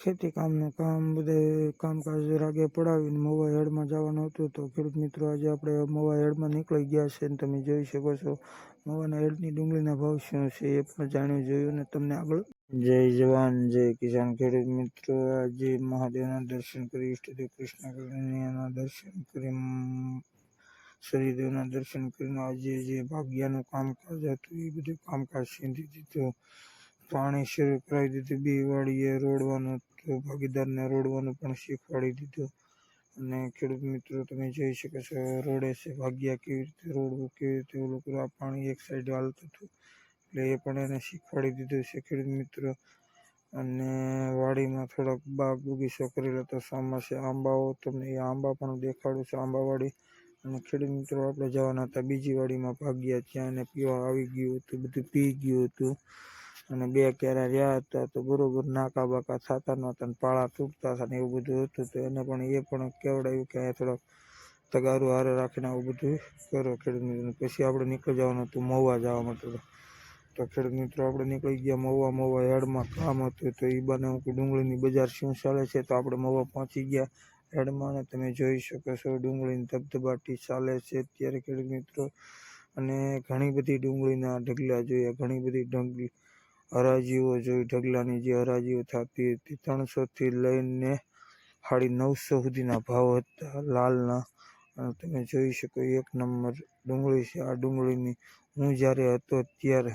ખેતી કામનું કામ બધે કામકાજ રાગે પડાવીને મોવા હેડમાં જવાનું હતું તો ખેડૂત મિત્રો આજે આપણે મોવા હેડમાં નીકળી ગયા છે અને તમે જોઈ શકો છો. મવાના હેડની ડુંગળીના ભાવ શું છે એ પણ જાણ્યું જોયું અને તમને આગળ. જય જવાન, જય કિસાન ખેડૂત મિત્રો. આજે મહાદેવના દર્શન કરી ઇષ્ટદેવ કૃષ્ણ દર્શન કરી શ્રીદેવના દર્શન કરીને આજે જે ભાગ્યાનું કામકાજ હતું એ બધું કામકાજ સીંધી દીધું. પાણી શરૂ કરાવી દીધું. બે વાડીએ રોડવાનું તો ભાગીદારને રોડવાનું પણ શીખવાડી દીધું. અને ખેડૂત મિત્રો, તમે જોઈ શકો છો, રોડે છે, ભાગ્યા કેવી રીતે રોડવું કેવી રીતે ઓલું કરવું આ પાણી એક સાઈડ હાલતું હતું. એટલે એ પણ એને શીખવાડી દીધું છે ખેડૂત મિત્રો. અને વાડીમાં થોડોક બાગ બગીચો કરેલો તો સામા છે આંબાઓ. તમને એ આંબા પણ દેખાડું છે, આંબાવાડી. અને ખેડૂત મિત્રો, આપણે જવાના હતા બીજી વાડીમાં, ભાગ્યા ત્યાં એને પીવા આવી ગયું હતું, બધું પી ગયું હતું. અને બે કેરા રહ્યા હતા તો બરોબર નાકા બાકા થતા નહોતા અને પાળા તૂટતા હતા ને એવું બધું હતું તો એને પણ એ પણ કેવડાવ્યું કે અહીંયા થોડોક તગારું હારે રાખીને આવું બધું કરો ખેડૂત મિત્રો પછી આપણે નીકળી જવાનું હતું મહુવા જવા માટે. તો ખેડૂત મિત્રો આપણે નીકળી ગયા મહુવા મહુવા હેડમાં કામ હતું તો એ બાને હું ડુંગળીની બજાર શું ચાલે છે તો આપણે મહુવા પહોંચી ગયા હેડમાં અને તમે જોઈ શકો છો ડુંગળીની ધબધબાટી ચાલે છે અત્યારે ખેડૂત મિત્રો. અને ઘણી બધી ડુંગળીના ઢગલા જોયા, ઘણી બધી ડુંગળી હરાજીઓ જોઈ ઢગલાની જે હરાજીઓ થતી હતી ત્રણસોથી લઈને સાડી નવસો સુધીના ભાવ હતા, લાલના. અને તમે જોઈ શકો એક નંબર ડુંગળી છે. આ ડુંગળીની હું જ્યારે હતો ત્યારે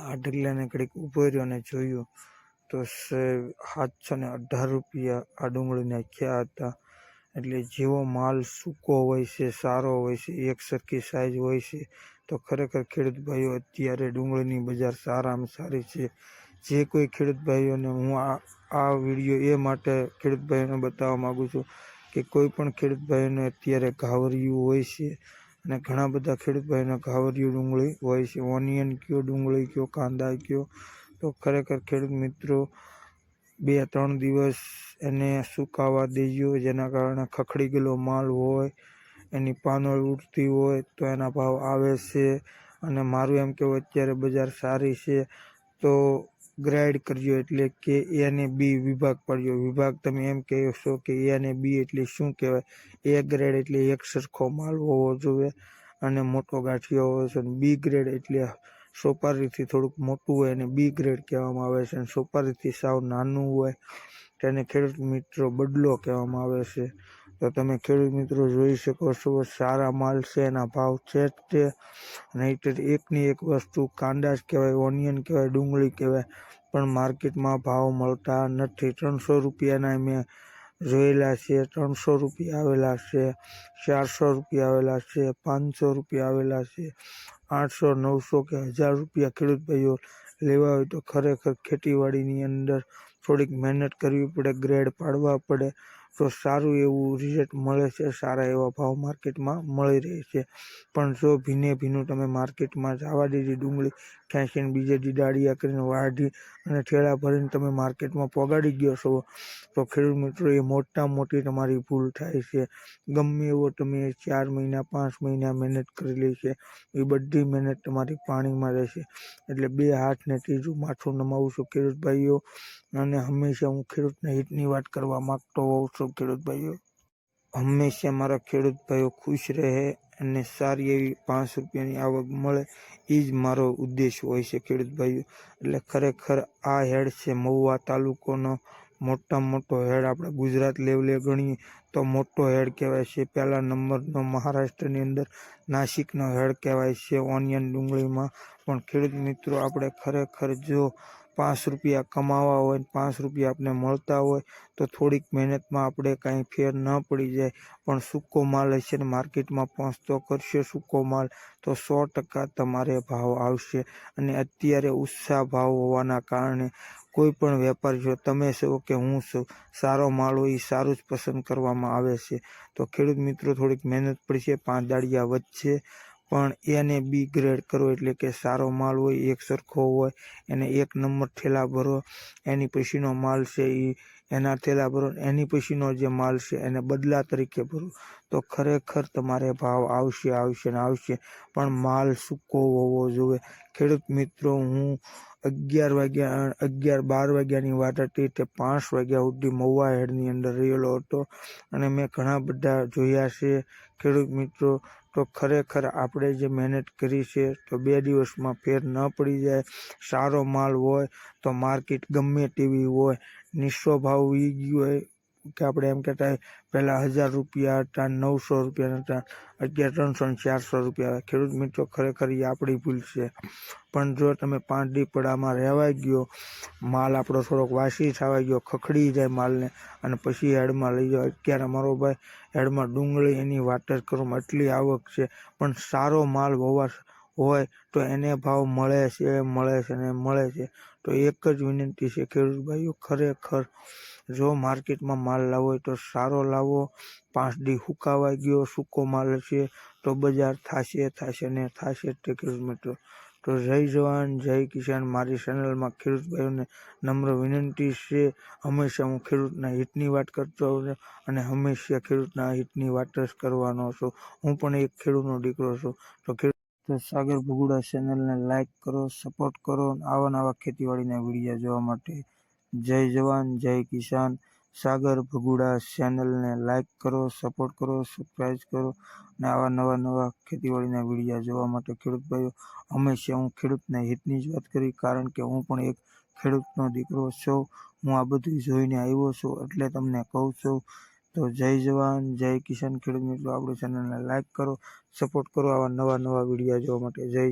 આ ઢગલાને ઘડીક ઊભો રહ્યો અને જોયું તો સાતસો ને અઢાર રૂપિયા આ ડુંગળીના નાખ્યા હતા. એટલે જેવો માલ સૂકો હોય છે, સારો હોય છે, એક સરખી સાઈઝ હોય છે, તો ખરેખર ખેડૂત ભાઈઓ અત્યારે ડુંગળીની બજાર સારામાં સારી છે. જે કોઈ ખેડૂત ભાઈઓને હું આ આ વીડિયો એ માટે ખેડૂત ભાઈઓને બતાવવા માગું છું કે કોઈ પણ ખેડૂત ભાઈઓને અત્યારે ઘાવરિયું હોય છે અને ઘણા બધા ખેડૂત ભાઈઓને ઘાવરિયું ડુંગળી હોય છે, ઓનિયન કયો ડુંગળી કયો, કાંદા કયો, તો ખરેખર ખેડૂત મિત્રો બે ત્રણ દિવસ એને સુકાવા દેજો, જેના કારણે ખખડી ગયેલો માલ હોય, એની પાનોળ ઉડતી હોય, તો એના ભાવ આવે છે. અને મારું એમ કહેવું અત્યારે બજાર સારી છે, તો ગ્રાઇડ કરજો એટલે કે એ અને બી વિભાગ પડજો. વિભાગ તમે એમ કહેશો કે એ અને બી એટલે શું કહેવાય? એ ગ્રેડ એટલે એક સરખો માલ હોવો જોઈએ અને મોટો ગાંઠિયો હોવો અને બી ગ્રેડ એટલે સોપારીથી થોડુંક મોટું હોય એને બી ગ્રેડ કહેવામાં આવે છે અને સોપારીથી સાવ નાનું હોય તેને ખેડૂત મિત્રો બદલો કહેવામાં આવે છે. તો તમે ખેડૂત મિત્રો જોઈ શકો છો, સારા માલ છે, એના ભાવ છે જ તે. નહીંતર એકની એક વસ્તુ કાંદા જ કહેવાય, ઓનિયન કહેવાય, ડુંગળી કહેવાય, પણ માર્કેટમાં ભાવ મળતા નથી. ત્રણસો રૂપિયાના મેં જોયેલા છે, ત્રણસો રૂપિયા આવેલા છે, ચારસો રૂપિયા આવેલા છે, પાંચસો રૂપિયા આવેલા છે. આઠસો, નવસો કે હજાર રૂપિયા ખેડૂત ભાઈઓ લેવા હોય તો ખરેખર ખેતીવાડીની અંદર થોડીક મહેનત કરવી પડે, ગ્રેડ પાડવા પડે. તો સારું એવું રિઝલ્ટ મળે છે, સારા એવા ભાવ માર્કેટમાં મળી રહે છે. પણ જો ભીને ભીનું તમે માર્કેટમાં જવા દીધી ડુંગળી ખેંચીને બીજે દી ડાળિયા કરીને વાઢી અને ઠેલા ભરીને તમે માર્કેટમાં પોગાડી ગયો છો, તો ખેડૂત મિત્રો એ મોટા મોટી તમારી ભૂલ થાય છે. ગમે એવો તમે ચાર મહિના, પાંચ મહિના મહેનત કરેલી છે, એ બધી મહેનત તમારી પાણીમાં રહેશે. એટલે બે હાથને ત્રીજું માથું નમાવું છું ખેડૂત ભાઈઓ, અને હંમેશા હું ખેડૂતના હિતની વાત કરવા માગતો હોઉં છું. ખેડૂત ભાઈઓ, હંમેશા મારા ખેડૂત ભાઈઓ ખુશ રહે અને સારી એવી પાંચ રૂપિયાની આવક મળે એ જ મારો ઉદ્દેશ હોય છે ખેડૂત ભાઈઓ. એટલે ખરેખર આ હેડ છે મહુવા તાલુકોનો મોટામાં મોટો હેડ આપણે ગુજરાત લેવલે ગણીએ તો મોટો હેડ કહેવાય છે. પહેલા નંબરનો મહારાષ્ટ્રની અંદર નાસિકનો હેડ કહેવાય છે ઓનિયન ડુંગળીમાં. પણ ખેડૂત મિત્રો, આપણે ખરેખર જો પાંચ રૂપિયા કમાવા હોય પાંચ રૂપિયા આપણે મળતા હોય તો થોડીક મહેનતમાં આપણે કાંઈ ફેર ન પડી જાય. પણ સૂકો માલ હશે ને માર્કેટમાં પહોંચતો કરશે સૂકો માલ તો સો ટકા તમારે ભાવ આવશે. અને અત્યારે ઉત્સાહ ભાવ હોવાના કારણે કોઈ પણ વેપાર જો તમે છો કે હું છું, સારો માળ હોય એ સારું જ પસંદ કરવામાં આવે છે. તો ખેડૂત મિત્રો, થોડીક મહેનત પડશે પાંચ દાડિયા વચ્ચે પણ એને બી ગ્રેડ કરો એટલે કે સારો માલ હોય, એક સરખો હોય, એને એક નંબર ઠેલા ભરો, એની પછીનો માલ છે એ એના ઠેલા ભરો, એની પછીનો જે માલ છે એને બદલા તરીકે ભરો. તો ખરેખર તમારે ભાવ આવશે આવશે ને આવશે, પણ માલ સૂકો હોવો જોઈએ. ખેડૂત મિત્રો, હું અગિયાર વાગ્યા અગિયાર બાર વાગ્યાની વાત હતી તે પાંચ વાગ્યા સુધી મહુવા હેડની અંદર રહેલો હતો. અને મેં ઘણા બધા જોયા છે. ખેડૂત મિત્રો, તો ખરેખર આપણે જે મહેનત કરી છે, તો બે દિવસમાં ફેર ન પડી જાય. સારો માલ હોય તો માર્કેટ ગમે તેવી હોય. નીચો ભાવ ગયો હોય કે આપણે એમ કહેતા પહેલાં હજાર રૂપિયા હતા, નવસો રૂપિયા હતા, અત્યારે ત્રણસો ને ચારસો રૂપિયા ખેડૂત મિત્રો, ખરેખર એ આપણી ભૂલ છે. પણ જો તમે પાંચ દીપડામાં રહેવાય ગયો, માલ આપણો થોડોક વાસી થવાઈ ગયો, ખખડી જાય માલને અને પછી હેડમાં લઈ જાઓ. અત્યારે મારો ભાઈ હેડમાં ડુંગળી એની વાત જ કરું એટલી આવક છે. પણ સારો માલ હોવા હોય તો એને ભાવ મળે છે મળે છે ને મળે છે. તો એક જ વિનંતી છે ખેડૂત ભાઈઓ, ખરેખર જો માર્કેટમાં માલ લાવો હોય તો સારો લાવો. પાંચ દી હુકાવા ગયો, સૂકો માલ છે તો બજાર થશે થશે ને થશે તે ખેડૂત મિત્રો. તો જય જવાન, જય કિસાન. મારી ચેનલમાં ખેડૂત ભાઈઓને નમ્ર વિનંતી છે. હંમેશા હું ખેડૂતના હિતની વાત કરતો હોઉં અને હંમેશા ખેડૂતના હિતની વાત જ કરવાનો છું. હું પણ એક ખેડૂતનો દીકરો છું. તો ખેડૂત સાગર ભગુડા ચેનલને લાઇક કરો સપોર્ટ કરો આવા નવા ખેતીવાડીના વિડીયા જોવા માટે જય જવાન, જય કિસાન. સાગર ભગુડા ચેનલને લાઇક કરો સપોર્ટ કરો સબસ્ક્રાઈબ કરો. અને આવા નવા નવા ખેતીવાડીના વિડીયા જોવા માટે ખેડૂત ભાઈઓ, હંમેશા હું ખેડૂતના હિતની જ વાત કરી, કારણ કે હું પણ એક ખેડૂતનો દીકરો છું. હું આ બધું જોઈને આવ્યો છું એટલે તમને કહું છું. તો જય જવાન, જય કિસાન ખેડૂત મિત્રો, આપણી ચેનલને લાઇક કરો સપોર્ટ કરો આવા નવા નવા વિડીયા જોવા માટે. જય